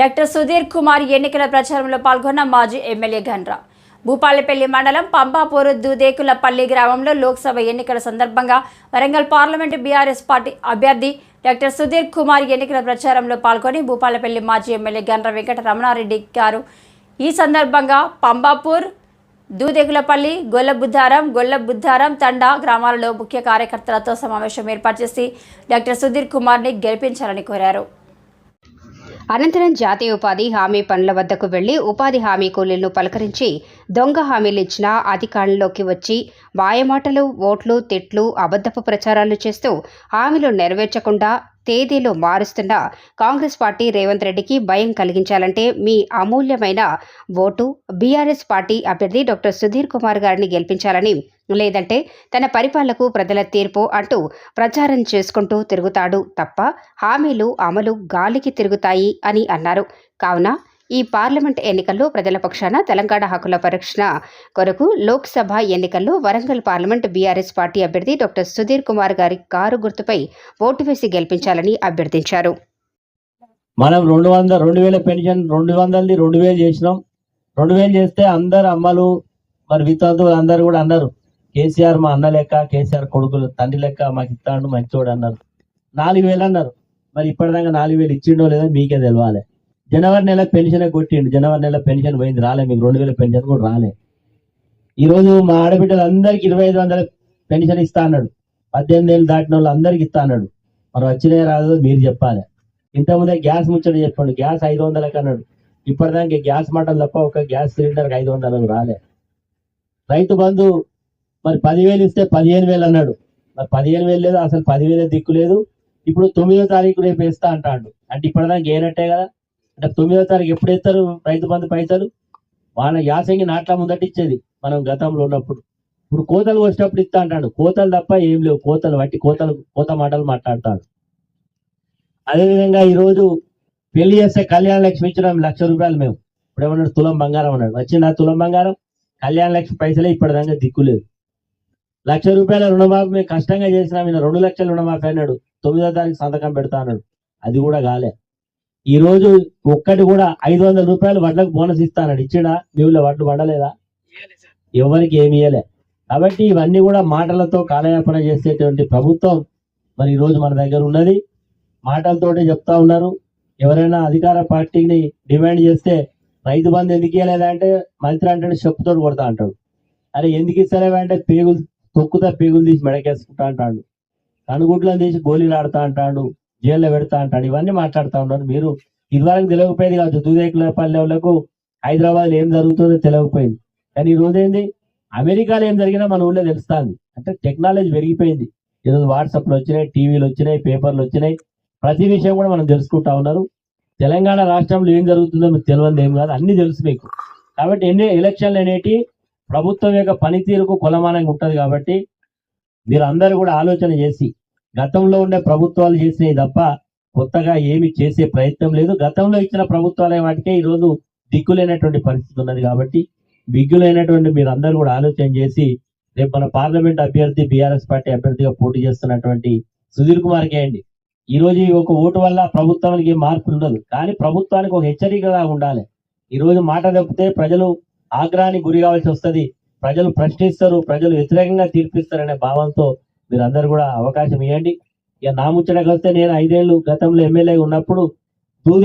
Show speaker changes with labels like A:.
A: Doctor Sudheer Kumar ఎన్నికల ప్రచారంలో పాల్గొన్న మాజీ ఎమ్మెల్యే ఘన్రా భూపాలపల్లి మండలం పంపాపూరు దూదేకులపల్లి గ్రామంలో లోక్సభ ఎన్నికల సందర్భంగా వరంగల్ పార్లమెంటు బీఆర్ఎస్ పార్టీ అభ్యర్థి డాక్టర్ సుధీర్ కుమార్ ఎన్నికల ప్రచారంలో పాల్గొని భూపాలపల్లి మాజీ ఎమ్మెల్యే గండ్ర వెంకట రమణారెడ్డి గారు. ఈ సందర్భంగా పంబాపూర్ దూదేగులపల్లి గొల్లబుద్ధారం గొల్లబుద్ధారం తండా గ్రామాలలో ముఖ్య కార్యకర్తలతో సమావేశం ఏర్పాటు చేసి డాక్టర్ సుధీర్ కుమార్ని గెలిపించాలని కోరారు.
B: అనంతరం జాతీయ ఉపాధి హామీ పనుల వద్దకు వెళ్ళి ఉపాధి హామీ కూలీలను పలకరించి దొంగ హామీలు ఇచ్చిన అధికారంలోకి వచ్చి మాయమాటలు ఓట్లు తిట్లు అబద్ధపు ప్రచారాలు చేస్తూ హామీలు నెరవేర్చకుండా తేదీలు మారుస్తున్న కాంగ్రెస్ పార్టీ రేవంత్ రెడ్డికి భయం కలిగించాలంటే మీ అమూల్యమైన ఓటు బీఆర్ఎస్ పార్టీ అభ్యర్థి డాక్టర్ సుధీర్ కుమార్ గారిని గెలిపించాలని. లేదంటే తన పరిపాలనకు ప్రజల తీర్పు అంటూ ప్రచారం చేసుకుంటూ తిరుగుతాడు తప్ప హామీలు అమలు గాలికి తిరుగుతాయి అని అన్నారు. కావున ఈ పార్లమెంట్ ఎన్నికల్లో ప్రజల పక్షాన తెలంగాణ హక్కుల పరిరక్షణ కొరకు లోక్సభ ఎన్నికల్లో వరంగల్ పార్లమెంట్ బీఆర్ఎస్ పార్టీ అభ్యర్థి డాక్టర్ సుధీర్ కుమార్ గారి కారు గుర్తుపై ఓటు వేసి గెలిపించాలని అభ్యర్థించారు.
C: మనం రెండు వందల రెండు వేల పెన్షన్ రెండు వందలది రెండు వేలు చేసినాం. రెండు వేలు చేస్తే అందరు అమ్మలు మరి వితంతువులు అందరు కూడా అన్నారు. కేసీఆర్ మా అన్న లెక్క కేసీఆర్ కొడుకులు తండ్రి లెక్క మాకు ఇస్తాడు మంచోడు అన్నారు. నాలుగు వేలు అన్నారు. మరి ఇప్పటిదాకా నాలుగు వేలు ఇచ్చిండో లేదో మీకే తెలవాలి. జనవరి నెల పెన్షన్ కొట్టిండు. జనవరి నెల పెన్షన్ పోయింది రాలే మీకు. రెండు వేల పెన్షన్ కూడా రాలే. ఈరోజు మా ఆడబిడ్డలందరికీ ఇరవై ఐదు వందల పెన్షన్ ఇస్తా అన్నాడు. పద్దెనిమిది ఏళ్ళు దాటిన వాళ్ళు అందరికి ఇస్తా అన్నాడు. మరి వచ్చినే రాదు మీరు చెప్పాలి. ఇంతకుముందే గ్యాస్ ముచ్చట చెప్పండి. గ్యాస్ ఐదు వందలకు అన్నాడు. ఇప్పటిదానికి గ్యాస్ మటన్ తప్ప ఒక గ్యాస్ సిలిండర్కి ఐదు వందలకు రాలే. రైతు బంధు మరి పదివేలు ఇస్తే పదిహేను వేలు అన్నాడు. మరి పదిహేను వేలు లేదు అసలు పదివేలు దిక్కు లేదు. ఇప్పుడు తొమ్మిదో తారీఖు రేపు వేస్తా అంటాడు. అంటే ఇప్పటిదానికి ఏనట్టే కదా? అంటే తొమ్మిదో తారీఖు ఎప్పుడు ఇస్తారు రైతు బంధు పైసలు? వాళ్ళ యాసంగి నాట్ల ముందట ఇచ్చేది మనం గతంలో ఉన్నప్పుడు. ఇప్పుడు కోతలు వచ్చినప్పుడు ఇస్తా అంటాడు. కోతలు తప్ప ఏం లేవు. కోతలు వట్టి కోతలు కోత మాటలు మాట్లాడతాడు. అదేవిధంగా ఈరోజు పెళ్ళి చేస్తే కళ్యాణ లక్ష్మి ఇచ్చిన లక్ష రూపాయలు మేము. ఇప్పుడు ఏమన్నాడు తులం బంగారం అన్నాడు. వచ్చింది ఆ తులం బంగారం? కళ్యాణ లక్ష్మి పైసలే ఇప్పటిదాకా దిక్కులేదు లక్ష రూపాయల రుణమాఫీ మేము కష్టంగా చేసినాం. ఈయన రెండు లక్షల రుణమాఫీ అన్నాడు. తొమ్మిదో తారీఖు సంతకం పెడతా అన్నాడు. అది కూడా కాలే. ఈ రోజు ఒక్కటి కూడా ఐదు వందల రూపాయలు వడ్లకు బోనస్ ఇస్తానన్నాడు ఇచ్చినా మీ ఊళ్ళో వడ్లు పడలేదా? ఎవరికి ఏమి ఇయ్యలే. కాబట్టి ఇవన్నీ కూడా మాటలతో కాలయాపన చేసేటువంటి ప్రభుత్వం మరి ఈ రోజు మన దగ్గర ఉన్నది. మాటలతోటే చెప్తా ఉన్నారు. ఎవరైనా అధికార పార్టీని డిమాండ్ చేస్తే రైతు బంధు ఎందుకు ఇవ్వలేదా అంటే మంత్రి అంటే చెప్పుతో కొడతా అంటాడు. అరే ఎందుకు ఇస్తలేవా అంటే పేగులు తొక్కుతా పేగులు తీసి మెడకేసుకుంటా అంటాడు. కనుగుడ్లను తీసి గోళీలు ఆడుతా అంటాడు. జైల్లో పెడతా అంటాడు. ఇవన్నీ మాట్లాడుతూ ఉన్నారు మీరు ఇదివరకు తెలియకపోయేది కాదు. దూదేకుల పల్లెలకు హైదరాబాద్ ఏం జరుగుతుందో తెలియకపోయింది. కానీ ఈ రోజు ఏంది? అమెరికాలో ఏం జరిగినా మన ఊళ్ళో తెలుస్తుంది. అంటే టెక్నాలజీ పెరిగిపోయింది. ఈరోజు వాట్సాప్లు వచ్చినాయి టీవీలు వచ్చినాయి పేపర్లు వచ్చినాయి. ప్రతి విషయం కూడా మనం తెలుసుకుంటా ఉన్నారు. తెలంగాణ రాష్ట్రంలో ఏం జరుగుతుందో మీకు తెలియదు ఏం కాదు. అన్ని తెలుసు మీకు. కాబట్టి ఎన్ని ఎలక్షన్లు అనేటి ప్రభుత్వం యొక్క పనితీరుకు కొలమానంగా ఉంటుంది కాబట్టి మీరు అందరూ కూడా ఆలోచన చేసి గతంలో ఉండే ప్రభుత్వాలు చేసినవి తప్ప కొత్తగా ఏమి చేసే ప్రయత్నం లేదు. గతంలో ఇచ్చిన ప్రభుత్వాలే వాటికే ఈరోజు దిక్కులేనటువంటి పరిస్థితి ఉన్నది కాబట్టి బిగ్గులైనటువంటి మీరందరూ కూడా ఆలోచన చేసి రేపు మన పార్లమెంట్ అభ్యర్థి బీఆర్ఎస్ పార్టీ అభ్యర్థిగా పోటీ చేస్తున్నటువంటి సుధీర్ కుమార్ కేయండి ఈ రోజు ఈ ఒక ఓటు వల్ల ప్రభుత్వానికి ఏం మార్పు ఉండదు. కానీ ప్రభుత్వానికి ఒక హెచ్చరికగా ఉండాలి. ఈ రోజు మాట తప్పితే ప్రజలు ఆగ్రహానికి గురి కావాల్సి వస్తుంది. ప్రజలు ప్రశ్నిస్తారు ప్రజలు వ్యతిరేకంగా తీర్పిస్తారనే భావంతో మీరు అందరు కూడా అవకాశం ఇవ్వండి. ఇక నా ముచ్చటకు వస్తే నేను ఐదేళ్ళు గతంలో ఎమ్మెల్యే ఉన్నప్పుడు దూదే